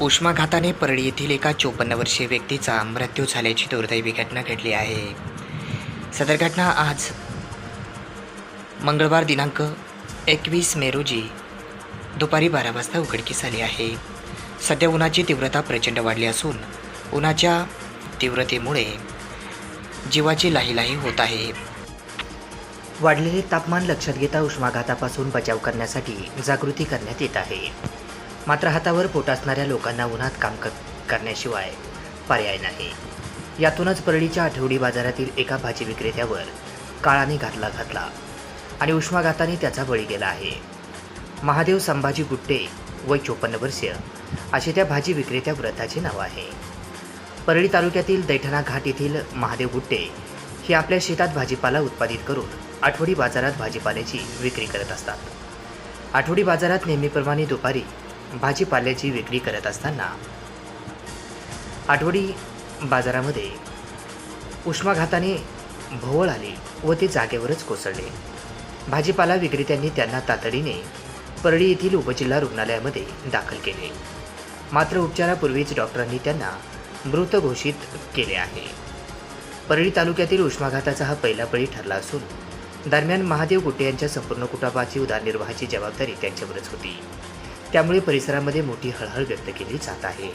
उष्माघाताने परळी येथील एका चोपन्न वर्षीय व्यक्तीचा मृत्यू झाल्याची दुर्दैवी घटना घडली आहे. सदर घटना आज मंगळवार दिनांक एकवीस मे रोजी दुपारी बारा वाजता उघडकीस आली आहे. सध्या उन्हाची तीव्रता प्रचंड वाढली असून उन्हाच्या तीव्रतेमुळे जीवाची लाहीलाही होत आहे. वाढलेले तापमान लक्षात घेता उष्माघातापासून बचाव करण्यासाठी जागृती करण्यात येत आहे. मात्र हातावर पोट असणाऱ्या लोकांना उन्हात काम क करण्याशिवाय पर्याय नाही. यातूनच परळीच्या आठवडी बाजारातील एका भाजी विक्रेत्यावर काळाने घातला घातला आणि उष्माघाताने त्याचा बळी गेला आहे. महादेव संभाजी गुट्टे वय चोपन्न वर्षीय असे त्या भाजी विक्रेत्या व्रताचे नाव आहे. परळी तालुक्यातील दैठणा घाट येथील महादेव गुट्टे हे आपल्या शेतात भाजीपाला उत्पादित करून आठवडी बाजारात भाजीपाल्याची विक्री करत असतात. आठवडी बाजारात नेहमीप्रमाणे दुपारी भाजीपाल्याची विक्री करत असताना आठवडी बाजारामध्ये उष्माघाताने भोवळ आली व ते जागेवरच कोसळले. भाजीपाला विक्रेत्यांनी त्यांना तातडीने परळी येथील उपजिल्हा रुग्णालयामध्ये दाखल केले. मात्र उपचारापूर्वीच डॉक्टरांनी त्यांना मृत घोषित केले आहे. परळी तालुक्यातील उष्माघाताचा हा पहिला बळी ठरला असून दरम्यान महादेव गुट्टे यांच्या संपूर्ण कुटुंबाची उदरनिर्वाहाची जबाबदारी त्यांच्यावरच होती. त्यामुळे परिसरामध्ये मोठी हळहळ व्यक्त केली जात आहे.